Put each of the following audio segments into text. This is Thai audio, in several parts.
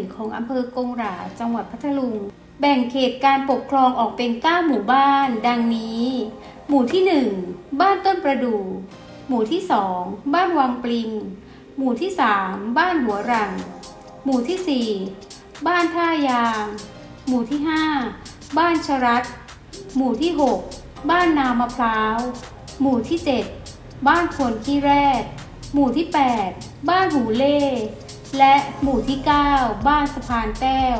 นึ่งของอำเภอกงหราจังหวัดพัทลุง แบ่งเขตการปกครองออกเป็น 9 หมู่บ้าน ดังนี้ หมู่ที่ 1 บ้านต้นประดู่ หมู่ที่ 2 บ้านวังปลิง หมู่ที่ 3 บ้านหัวรัง หมู่ที่ 4 บ้านท่ายาง หมู่ที่ 5 บ้านชรัดหมู่ที่ 6 บ้านนามะพร้าว หมู่ที่ 7 บ้านโคนขี้แรด หมู่ที่ 8 บ้านหูเล่ และหมู่ที่ 9 บ้านสะพานแต้ว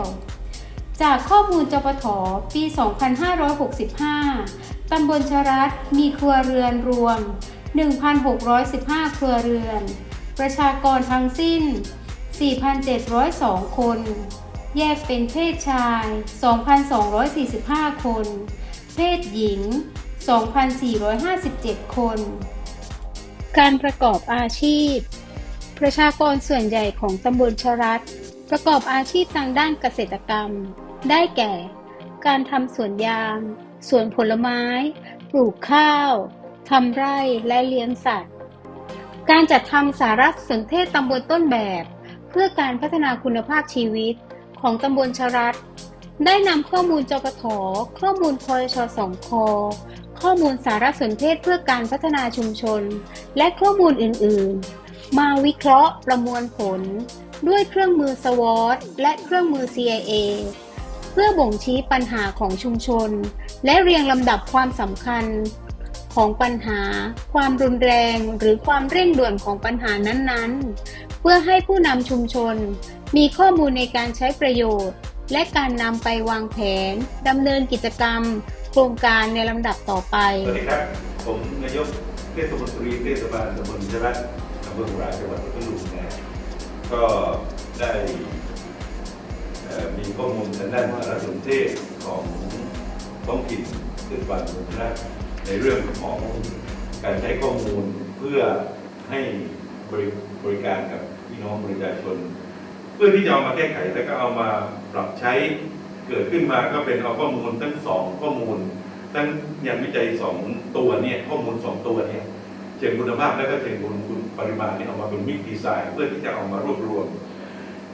จากข้อมูลจปทปี 2565 ตำบลชรัตมีครัวเรือนรวม 1,615 ครัวเรือน ประชากรทั้งสิ้น 4,702 คน แยกเป็นเพศชาย 2,245 คน เพศหญิง 2,457 คน การประกอบอาชีพ ประชากรส่วนใหญ่ของตำบลชรัตประกอบอาชีพทางด้านเกษตรกรรม ได้แก่ การทำสวนยาง สวนผลไม้ ปลูกข้าวทำไร่และเลี้ยงสัตว์ การจัดทำสารสนเทศตำบลต้นแบบ เพื่อการพัฒนาคุณภาพชีวิตของตำบลชรัตได้นำข้อมูลจกทข้อมูลคอชสองคข้อมูลสารสนเทศเพื่อการพัฒนาชุมชน และข้อมูลอื่น ๆ มาวิเคราะห์ประมวลผล ด้วยเครื่องมือ SWOT และเครื่องมือ CIA เพื่อบ่งชี้ปัญหาของชุมชน และเรียงลำดับความสำคัญ ของปัญหา ความรุนแรง หรือความเร่งด่วนของปัญหานั้นๆ เพื่อให้ผู้นำชุมชน มีข้อมูลในการใช้ประโยชน์ และการนำไปวางแผนดำเนินกิจกรรม โครงการในลำดับต่อไป สวัสดีครับ ผมนายกเทศมนตรีเทศบาลตำบลชรัตำเภอหัวหราจังหวัดพัทลุงนะก็ได้มีข้อมูลทางด้านสารสนเทศของท้องถิ่นเทศบาลตำบลชรัตน์ในเรื่องของการใช้ข้อมูลเพื่อให้บริบริการกับพี่น้องประชาชน เพื่อที่จะเอามาแก้ไขแล้วก็เอามาปรับใช้เกิดขึ้นมาก็เป็นเอาข้อมูลทั้งสองข้อมูล ทั้งงานวิจัยสองตัวเนี่ยข้อมูลสองตัวเนี่ย เชิงคุณภาพและก็เชิงคุณปริมาณนี่ยเอามาเป็นมิกดีไซน์เพื่อที่จะเอามารวบรวม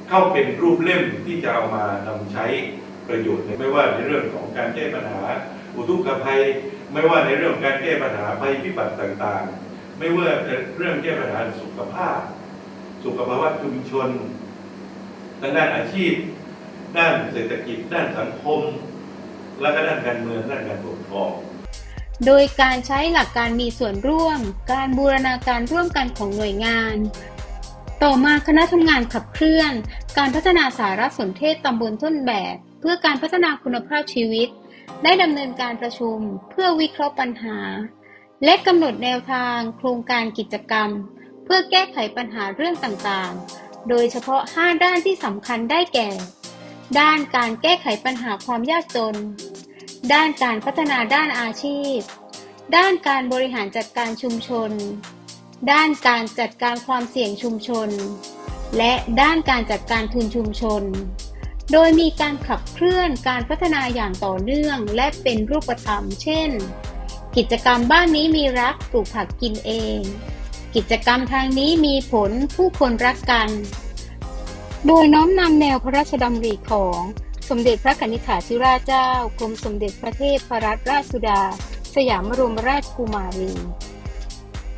เข้าเป็นรูปเล่มที่จะเอามานำใช้ประโยชน์ในไม่ว่าในเรื่องของการแก้ปัญหา อุทกภัย ไม่ว่าในเรื่องการแก้ปัญหาภัยพิบัติต่างๆ ไม่ว่าเรื่องแก้ปัญหาสุขภาพ สุขภาวะชุมชนทางด้านอาชีพ ด้านเศรษฐกิจ ด้านสังคม และก็ด้านการเมืองด้านการปกครอง โดยการใช้หลักการมีส่วนร่วม การบูรณาการร่วมกันของหน่วยงาน ต่อมาคณะทำงานขับเคลื่อน การพัฒนาสารสนเทศตำบลต้นแบบ เพื่อการพัฒนาคุณภาพชีวิต ได้ดำเนินการประชุมเพื่อวิเคราะห์ปัญหา และกำหนดแนวทาง โครงการกิจกรรม เพื่อแก้ไขปัญหาเรื่องต่างๆ โดยเฉพาะ 5 ด้านที่สำคัญได้แก่ ด้านการแก้ไขปัญหาความยากจน ด้านการพัฒนาด้านอาชีพ ด้านการบริหารจัดการชุมชน ด้านการจัดการความเสี่ยงชุมชน และด้านการจัดการทุนชุมชน โดยมีการขับเคลื่อนการพัฒนาอย่างต่อเนื่องและเป็นรูปธรรม เช่น กิจกรรมบ้านนี้มีรักปลูกผักกินเอง กิจกรรมทางนี้มีผลผู้คนรักกัน โดยน้อมนำแนวพระราชดำริของ สมเด็จพระกนิษฐาธิราชเจ้ากรมสมเด็จพระเทพรัตนราชสุดา สยามบรมราชกุมารี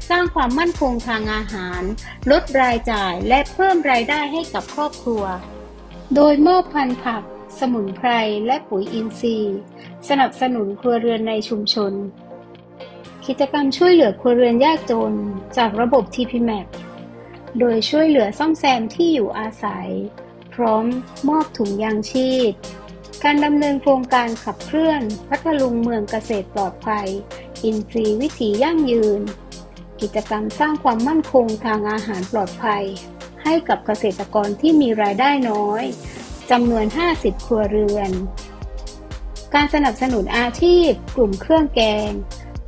สร้างความมั่นคงทางอาหาร ลดรายจ่ายและเพิ่มรายได้ให้กับครอบครัว โดยมอบพันธุ์ผัก สมุนไพร และปุ๋ยอินทรีย์ สนับสนุนครัวเรือนในชุมชน กิจกรรมช่วยเหลือครัวเรือนยากจน จากระบบ TPMAP โดยช่วยเหลือซ่อมแซมที่อยู่อาศัย ร้อมมอบถุงยางชีพ การดำเนินโครงการขับเคลื่อนพัทลุงเมืองเกษตรปลอดภัย อินทรีย์วิถียั่งยืน กิจกรรมสร้างความมั่นคงทางอาหารปลอดภัย ให้กับเกษตรกรที่มีรายได้น้อยจำนวน 50 ครัวเรือน การสนับสนุนอาชีพ กลุ่มเครื่องแกง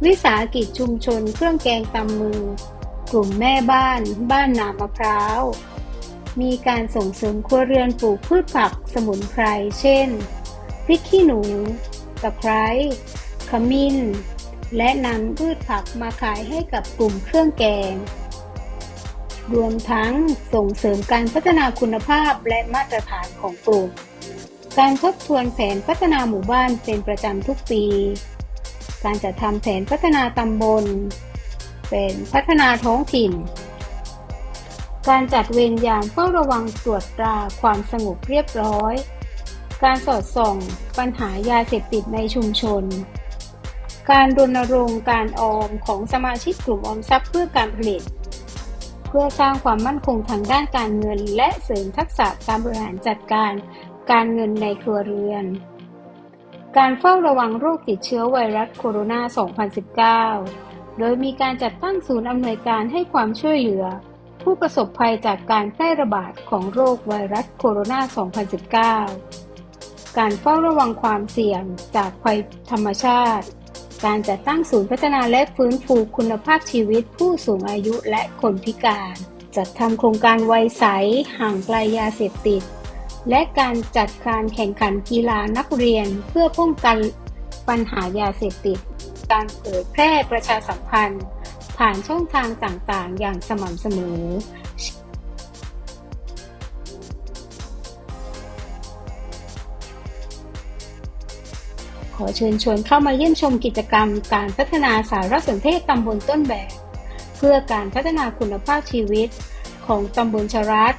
วิสาหกิจชุมชน เครื่องแกงตำมือ กลุ่มแม่บ้าน บ้านนามะพร้าว มีการส่งเสริมครัวเรือนปลูกพืชผักสมุนไพร เช่น พริกขี้หนู ตะไคร้ ขมิ้น และนำพืชผักมาขายให้กับกลุ่มเครื่องแกง รวมทั้งส่งเสริมการพัฒนาคุณภาพและมาตรฐานของกลุ่ม การทบทวนแผนพัฒนาหมู่บ้านเป็นประจำทุกปี การจัดทำแผนพัฒนาตำบล เป็นพัฒนาท้องถิ่น การจัดเวรยามเฝ้าระวังตรวจตราความสงบเรียบร้อย การสอดส่อง ปัญหายาเสพติดในชุมชน การรณรงค์การออมของสมาชิกกลุ่มออมทรัพย์เพื่อการผลิต เพื่อสร้างความมั่นคงทางด้านการเงิน และเสริมทักษะการบริหารจัดการการเงินในครัวเรือน การเฝ้าระวังโรคติดเชื้อไวรัสโคโรนา 2019 โดยมีการจัดตั้งศูนย์อำนวยการให้ความช่วยเหลือ ผู้ประสบภัยจากการแพร่ระบาดของโรคไวรัสโคโรนา 2019 การเฝ้าระวังความเสี่ยงจากภัยธรรมชาติ การจัดตั้งศูนย์พัฒนาและฟื้นฟูคุณภาพชีวิตผู้สูงอายุและคนพิการ จัดทำโครงการวัยใส ห่างไกลยาเสพติด และการจัดการแข่งขันกีฬานักเรียนเพื่อป้องกันปัญหายาเสพติด การเผยแพร่ประชาสัมพันธ์ ผ่านช่องทางต่างๆ อย่างสม่ำเสมอ ขอเชิญชวนเข้ามาเยี่ยมชมกิจกรรม การพัฒนาสารสนเทศตำบลต้นแบบ เพื่อการพัฒนาคุณภาพชีวิตของตำบลชรัต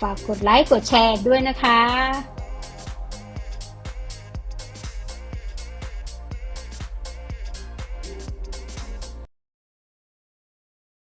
ฝากกดไลค์กดแชร์ด้วยนะคะ